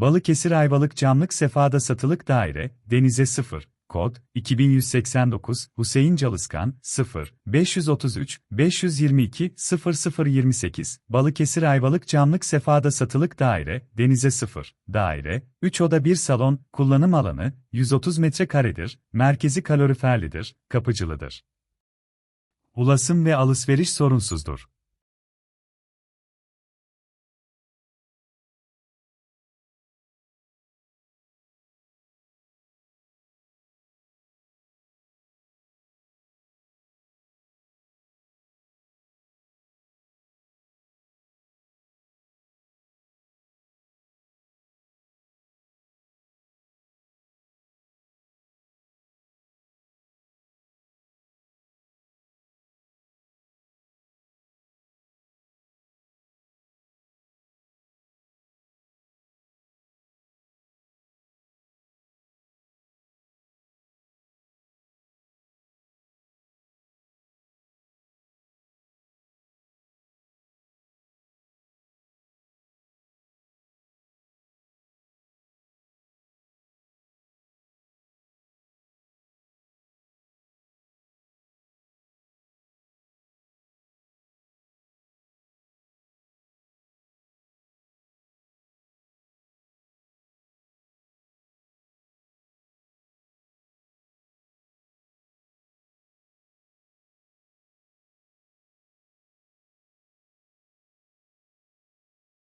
Balıkesir Ayvalık Camlık Sefada Satılık Daire, Denize 0, Kod, 2189, Hüseyin Çalışkan, 0, 533, 522, 0028, Balıkesir Ayvalık Camlık Sefada Satılık Daire, Denize 0, Daire, 3 oda 1 salon, kullanım alanı, 130 metrekaredir, merkezi kaloriferlidir, kapıcılıdır. Ulaşım ve alışveriş sorunsuzdur.